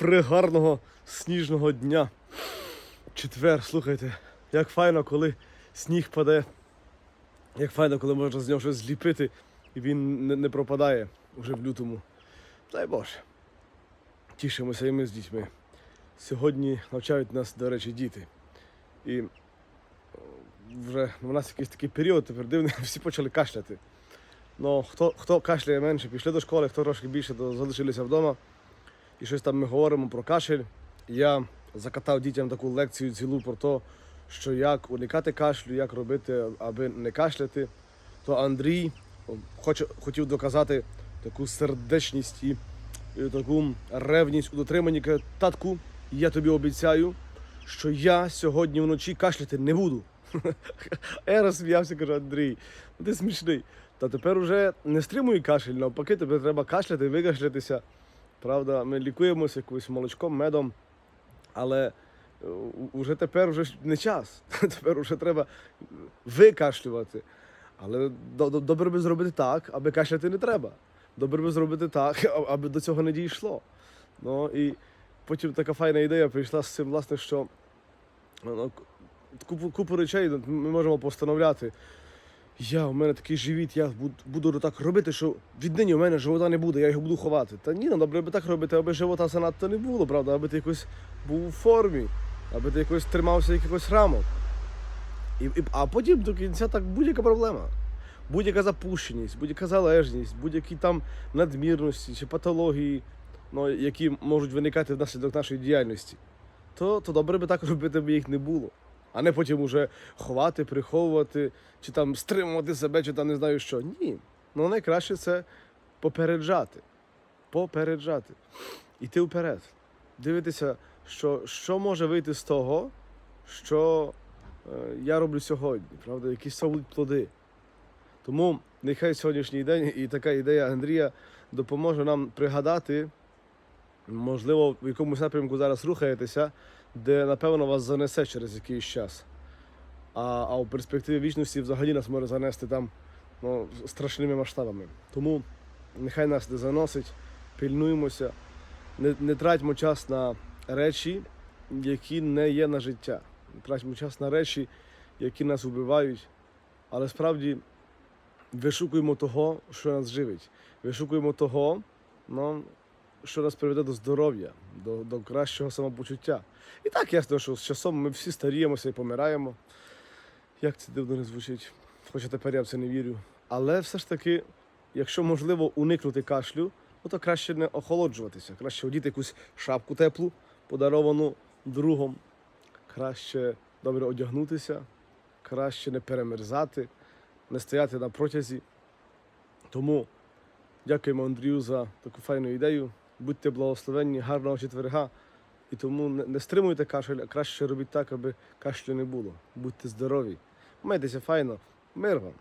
пригарного сніжного дня. Четвер, слухайте, як файно, коли сніг паде, як файно, коли можна з нього щось зліпити, і він не, пропадає вже в лютому. Дай Боже. Тішимося і ми з дітьми. Сьогодні навчають нас, до речі, діти. І вже у нас якийсь такий період тепер дивний, всі почали кашляти. Ну, хто, хто кашляє менше, пішли до школи, хто трошки більше, то залишилися вдома. І щось там ми говоримо про кашель. Я закатав дітям таку лекцію цілу про те, що як уникати кашлю, як робити, аби не кашляти. То Андрій хоче, хотів доказати таку сердечність і, і таку ревність у дотриманні. Каже, татку, я тобі обіцяю, що я сьогодні вночі кашляти не буду. Я розсміявся, кажу, Андрій, ну ти смішний. Та тепер уже не стримуй кашель, навпаки, тобі треба кашляти, викашлятися. Правда, ми лікуємося якимось молочком, медом, але е, у- уже тепер вже не час. Тепер вже треба викашлювати. Але до- до- добре би зробити так, аби кашляти не треба. Добре би зробити так, аби до цього не дійшло. Ну і потім така файна ідея прийшла з цим, власне, що ну, купу, купу речей ми можемо постановляти. Я, у мене такий живіт, я буду, так робити, що віднині у мене живота не буде, я його буду ховати. Та ні, ну добре би так робити, аби живота занадто не було, правда, аби ти якось був у формі, аби ти якось тримався якихось рамок. І, і, а потім до кінця так будь-яка проблема. Будь-яка запущеність, будь-яка залежність, будь-які там надмірності чи патології, ну, які можуть виникати внаслідок нашої діяльності, то, то добре би так робити, аби їх не було. А не потім уже ховати, приховувати, чи там стримувати себе, чи там не знаю що. Ні. Ну найкраще це попереджати. Попереджати. Іти вперед. Дивитися, що, що може вийти з того, що е, я роблю сьогодні, правда, які будуть плоди. Тому нехай сьогоднішній день і така ідея Андрія допоможе нам пригадати, можливо, в якомусь напрямку зараз рухаєтеся, де напевно вас занесе через якийсь час. А, а у перспективі вічності взагалі нас може занести там ну, страшними масштабами. Тому нехай нас не заносить, пильнуємося, не, не тратьмо час на речі, які не є на життя. Тратьмо час на речі, які нас вбивають. Але справді вишукуємо того, що нас живить. Вишукуємо того, ну, що нас приведе до здоров'я, до, до кращого самопочуття. І так ясно, що з часом ми всі старіємося і помираємо. Як це дивно не звучить, хоча тепер я в це не вірю. Але все ж таки, якщо можливо уникнути кашлю, ну то краще не охолоджуватися, краще одіти якусь шапку теплу, подаровану другом, краще добре одягнутися, краще не перемерзати, не стояти на протязі. Тому дякуємо Андрію за таку файну ідею. Будьте благословенні, гарного четверга. І тому не, не стримуйте кашель, а краще робіть так, аби кашлю не було. Будьте здорові. Майтеся файно. Мир вам.